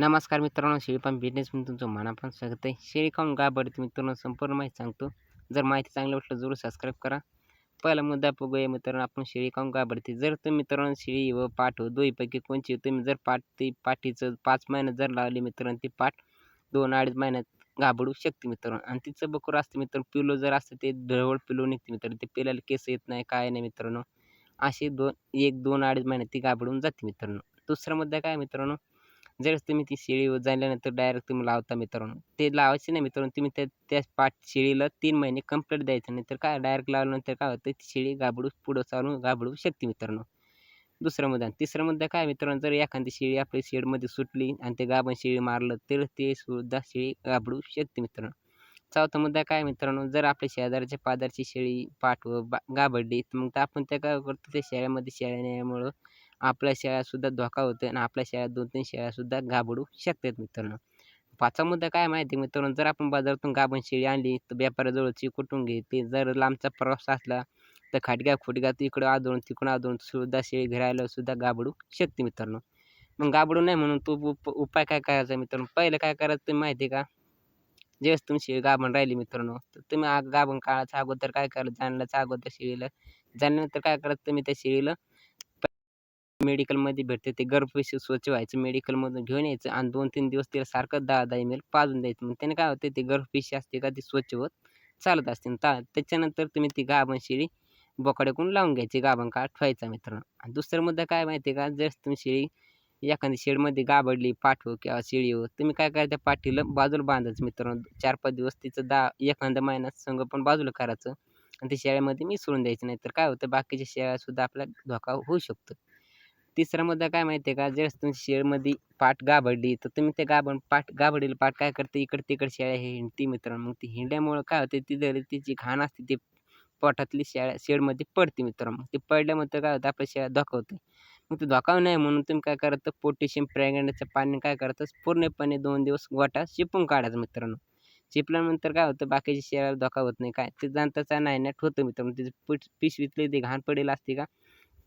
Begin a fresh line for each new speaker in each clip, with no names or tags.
नमस्कार मित्रांनो शेळीपालन बिझनेसमध्ये तुमचं मनापासून स्वागत आहे. शेळी खाऊन गाभडते मित्रांनो संपूर्ण माहिती सांगतो. जर माहिती चांगली वाटलं जरूर सबस्क्राईब करा. पहिला मुद्दा बघूया मित्रांनो आपण शेळी खाऊन जर तुम्ही मित्रांनो शेळी व पाठ हो दोईपैकी कोणची तुम्ही जर पाठ ती पाठीचं पाच महिन्यात जर लावली मित्रांनो ती पाठ दोन अडीच महिन्यात घाबडू शकते मित्रांनो. आणि तिचं बकूर असतं मित्रांनो पिलो जर असतं ते ढळवळ पिलो निघते मित्रांनो. ते पिल्याला केस येत नाही काय नाही मित्रांनो. असे दोन एक दोन अडीच महिन्यात ती गाबडून जाते मित्रांनो. दुसरा मुद्दा काय मित्रांनो? ज्यावेळेस तुम्ही ती शेळी झाल्यानंतर डायरेक्ट तुम्ही लावता मित्रांनो ते लावायचे नाही मित्रांनो तुम्ही त्या त्या पाठ शेळीला तीन महिने कंप्लीट द्यायचं नाही तर काय डायरेक्ट लावल्यानंतर काय होतं ती शेळी गाबडू पुढं चालून गाबडू शकते मित्रांनो. दुसरा मुद्दा तिसरा मुद्दा काय मित्रांनो जर एखादी शेळी आपल्या शेडमध्ये सुटली आणि ते गाभण शेळी मारलं तर ते सुद्धा शेळी गाबडू शकते मित्रांनो. चौथा मुद्दा काय मित्रांनो जर आपल्या शेजारच्या पादारची शेळी पाठ व बा गाभडली तर मग आपण त्या काय करतो त्या शेळ्यामध्ये शेळ्या आपल्या शेळ्यासुद्धा धोका होतो आणि आपल्या शेळ्या दोन तीन शेळ्यासुद्धा गाबडू शकतात मित्रांनो. पाचवा मुद्दा काय माहिती आहे मित्रांनो? जर आपण बाजारातून गाभण शेळी आणली तर व्यापाऱ्याजवळची कुठून घेते जर लांबचा प्रवास असला तर खाटग्या खुटग्या इकडं आदळून तिकडून आदळून सुद्धा शेळी घरायला सुद्धा गाबडू शकते मित्रांनो. मग गाबडू नाही म्हणून तो उप उपाय काय करायचा मित्रांनो? पहिलं काय करायचं तुम्ही माहिती आहे का? ज्यावेळेस तुम्ही शेळी गाभण राहिली मित्रांनो तर तुम्ही आ गाभण काळाच्या अगोदर काय करायचं? जाणल्याच्या अगोदर शेळीला जाणल्यानंतर काय करायचं? तुम्ही त्या शेळीला मेडिकलमध्ये भेटते. ते गर्भपिशवी स्वच्छ व्हायचं मेडिकलमधून घेऊन यायचं आणि दोन तीन दिवस तिला सारखं दहा दहा एम एल पाजून द्यायचं. मग त्याने काय होते ते गर्भपेशी असते का ती स्वच्छ होत चालत असते. ता त्याच्यानंतर तुम्ही ती गाभण शिळी बोकड्याकडून लावून घ्यायची गाभण का ठेवायचा मित्रांनो. आणि दुसरा मुद्दा काय माहिती आहे का जर तुम्ही शेळी एखादी शेडमध्ये गाबडली पाठवू किंवा शिळी हो तुम्ही काय करा त्या पाठीला बाजूला बांधायचं मित्रांनो. चार पाच दिवस तिचं दहा एखाद्या महिन्यात संगोपन पण बाजूला करायचं आणि ते शेळ्यामध्ये मिसळून द्यायचं. नाही तर काय होतं बाकीच्या शेळ्यासुद्धा आपला धोका होऊ शकतो. तिसरा मुद्दा काय माहिती आहे का? जर तुमची शेळमध्ये पाठ गाभडली. तर तुम्ही ते गाभण पाठ गाभडील पाठ काय करते? इकडे तिकडे शेळ्या हे हिंडती मित्रांनो. मग ती हिंड्यामुळं काय होते ती तिची घाण असते ती पोटातली शेळ्या शेडमध्ये पडते मित्रांनो. ते पडल्यानंतर काय होतं? आपल्या शेळ्या धोकावते मग ते धोकाव नाही म्हणून तुम्ही काय करतं? पोटॅशियम प्रॅगनेटचं पाणी काय करतं? पूर्णपणे दोन दिवस गोटा शिपून काढायचं मित्रांनो. चिपल्यानंतर काय होतं? बाकीच्या शेळ्याला धोका होत नाही. काय? ते जाणताचा नायनाट होतं मित्रांनो. तिथे पिशवीतली ती घाण पडेल असते का?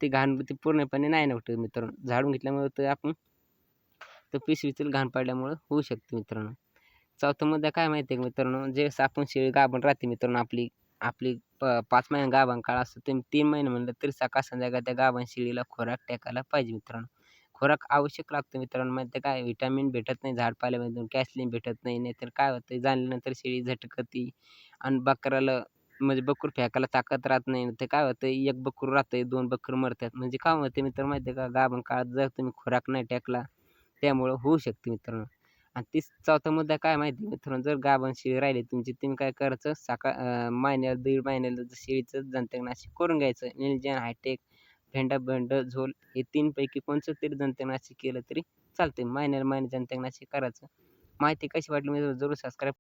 ते घाण ते पूर्णपणे नाही नव्हतं मित्रांनो. झाडून घेतल्यामुळे तर आपण तर पिशवीतील घाण पाडल्यामुळं होऊ शकते मित्रांनो. चौथा मुद्दा काय माहिती आहे मित्रांनो? जे आपण शेळी गाभण राहते मित्रांनो आपली आपली प पाच महिने गाभण काळ असतो तुम्ही तीन महिने म्हणलं तरी सकाळ संध्याकाळ त्या गाभण शेळीला खोराक टाकायला पाहिजे मित्रांनो. खोराक आवश्यक लागतो मित्रांनो. माहिती काय? विटॅमिन भेटत नाही झाड पाल्यामध्ये कॅल्शियम भेटत नाही नाहीतर काय होतं जाणल्यानंतर शेळी झटकती आणि बकराला म्हणजे बकरू फेकायला ताकद राहत नाही. ते काय होतं एक बकरू राहतं दोन बकरू मरतात. म्हणजे काय होते मित्र माहिती आहे का? गाभण काळात जर तुम्ही खुराक नाही टाकला त्यामुळं होऊ शकते मित्रांनो. आणि तीस चौथा मुद्दा काय माहिती मित्रांनो? जर गाभण शेळी राहिली तुमची तुम्ही काय करायचं? सकाळ महिन्याला दीड महिन्याला शेळीचं जंतकनाशक करून घ्यायचं. निलजन हायटेक भेंडा भेंड झोल हे तीनपैकी कोणचं तरी जंतकनाशक केलं तरी चालते महिन्याला महिन्या जंतकनाशक करायचं. माहिती कशी वाटली मी जरूर सबस्क्राईब